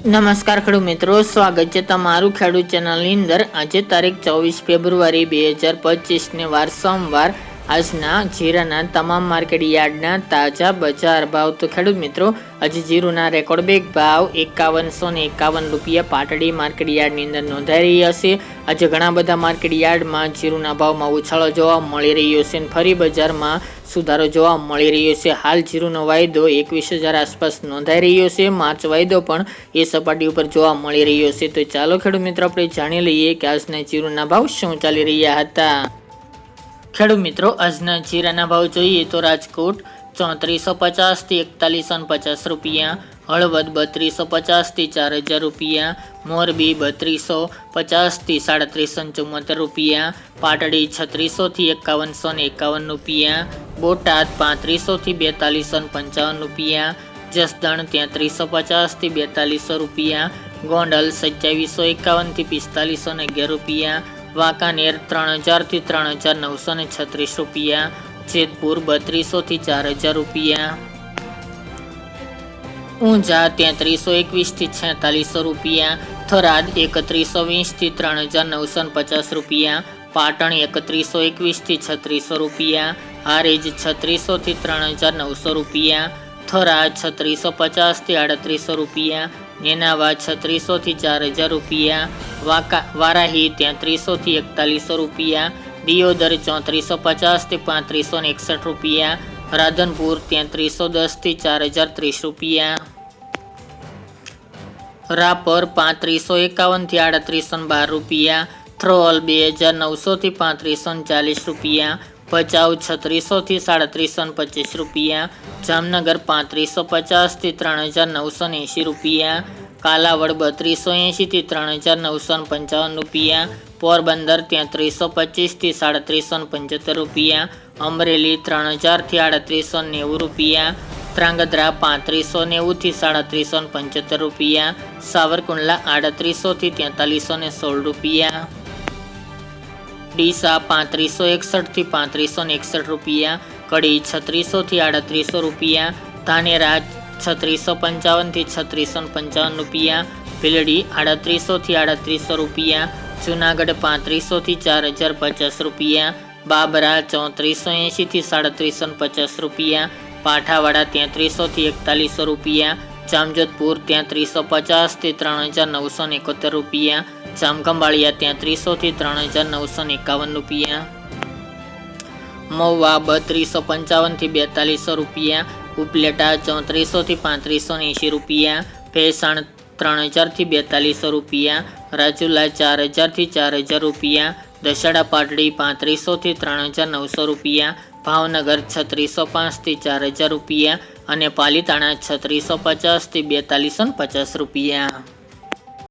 નમસ્કાર ખેડૂત મિત્રો, સ્વાગત છે તમારું ખેડૂત ચેનલની અંદર. આજે તારીખ ચોવીસ ફેબ્રુઆરી બે હજાર પચીસને વાર સોમવાર આજના જીરાના તમામ માર્કેટ યાર્ડના તાજા બજાર ભાવ તો ખેડૂત મિત્રો આજે જીરુના રેકોર્ડ બેગ ભાવ એકાવનસો ને એકાવન રૂપિયા પાટડી માર્કેટ યાર્ડની અંદર નોંધાઈ રહ્યા છે. આજે ઘણા બધા માર્કેટ યાર્ડમાં જીરુના ભાવમાં ઉછાળો જોવા મળી રહ્યો છે અને ફરી બજારમાં સુધારો જોવા મળી રહ્યો છે. હાલ જીરુનો વાયદો એકવીસ હજાર આસપાસ નોંધાઈ રહ્યો છે. માર્ચ વાયદો પણ એ સપાટી ઉપર જોવા મળી રહ્યો છે. તો ચાલો ખેડૂત મિત્રો આપણે જાણી લઈએ કે આજના જીરુના ભાવ શું ચાલી રહ્યા હતા. ખેડૂત મિત્રો, આજના જીરાના ભાવ જોઈએ તો રાજકોટ ચોત્રીસો પચાસથી એકતાલીસો પચાસ રૂપિયા, હળવદ બત્રીસો પચાસથી ચાર હજાર રૂપિયા, મોરબી બત્રીસો પચાસથી સાડત્રીસો ચુમ્મોતેર રૂપિયા, પાટડી છત્રીસોથી એકાવનસો ને એકાવન રૂપિયા, બોટાદ પાંત્રીસોથી બેતાલીસો પંચાવન રૂપિયા, જસદણ તેત્રીસો પચાસથી બેતાલીસો રૂપિયા, ગોંડલ સત્યાવીસો એકાવનથી પિસ્તાલીસો ને અગિયાર રૂપિયા વાંકાનેર ત્રણ હજારથી ત્રણ હજાર નવસો ને છત્રીસ રૂપિયા, જેતપુર બત્રીસોથી ચાર હજાર રૂપિયા. ઊંઝા તેત્રીસો એકવીસથી છેતાલીસો રૂપિયા, થરાદ એકત્રીસો વીસથી ત્રણ હજાર નવસો પચાસ રૂપિયા, પાટણ એકત્રીસો એકવીસથી છત્રીસો રૂપિયા, હારેજ છત્રીસોથી ત્રણ હજાર નવસો રૂપિયા થરા છત્રીસો પચાસથી આડત્રીસો રૂપિયા, નેનાવા છત્રીસોથી ચાર હજાર રૂપિયા વાકા વારાહી તેત્રીસોથી એકતાલીસો રૂપિયા, દિયોદર ચોત્રીસો પચાસથી પાંત્રીસો ને એકસઠ રૂપિયા, રાધનપુર તેત્રીસો દસથી ચાર હજાર ત્રીસ રૂપિયા. રાપર પાંત્રીસો એકાવનથી આડત્રીસો બાર રૂપિયા, થ્રોલ બે હજાર નવસોથી પાંત્રીસો ચાલીસ રૂપિયા, ભચાઉ છત્રીસોથી સાડત્રીસો પચીસ રૂપિયા, જામનગર પાંત્રીસો પચાસથી ત્રણ હજાર નવસો એંશી રૂપિયા કાલાવડ બત્રીસો એંશીથી ત્રણ હજાર નવસો પંચાવન રૂપિયા પોરબંદર ત્યાંત્રીસો પચીસથી સાડત્રીસો પંચોતેર રૂપિયા, અમરેલી ત્રણ હજારથી આડત્રીસો નેવું રૂપિયા ત્રાંગધ્રા પાંત્રીસો નેવુંથી સાડત્રીસો પંચોતેર રૂપિયા, સાવરકુંડલા આડત્રીસોથી તેતાલીસો ને સોળ રૂપિયા. ડીસા પાંત્રીસો એકસઠથી પાંત્રીસો એકસઠ રૂપિયા, કડી છત્રીસોથી આડત્રીસો રૂપિયા ધાનેરા છત્રીસો પંચાવનથી છત્રીસો પંચાવન રૂપિયા, ભીલડી આડત્રીસોથી આડત્રીસો રૂપિયા, જુનાગઢ પાંત્રીસોથી ચાર હજાર પચાસ રૂપિયા, બાબરા ચોત્રીસો એંશીથી સાડત્રીસો પચાસ રૂપિયા, પાઠાવાડા તેત્રીસોથી એકતાલીસો રૂપિયા, જામજોધપુર તેત્રીસો પચાસથી ત્રણ હજાર નવસો એકોતેર રૂપિયા, જામખંભાળિયા તેત્રીસોથી ત્રણ હજાર નવસો એકાવન રૂપિયા, મહુવા બત્રીસો પંચાવનથી બેતાલીસો રૂપિયા ઉપલેટા ચોત્રીસોથી પાંત્રીસો એંશી રૂપિયા, ભેસાણ ત્રણ હજારથી બેતાલીસો રૂપિયા, રાજુલા ચાર હજારથી ચાર હજાર રૂપિયા, દશેડા પાટડી પાંત્રીસોથી ત્રણ હજાર નવસો રૂપિયા, ભાવનગર છત્રીસો પાંચથી ચાર હજાર રૂપિયા અને પાલીતાણા છત્રીસો પચાસથી બેતાલીસો પચાસ રૂપિયા.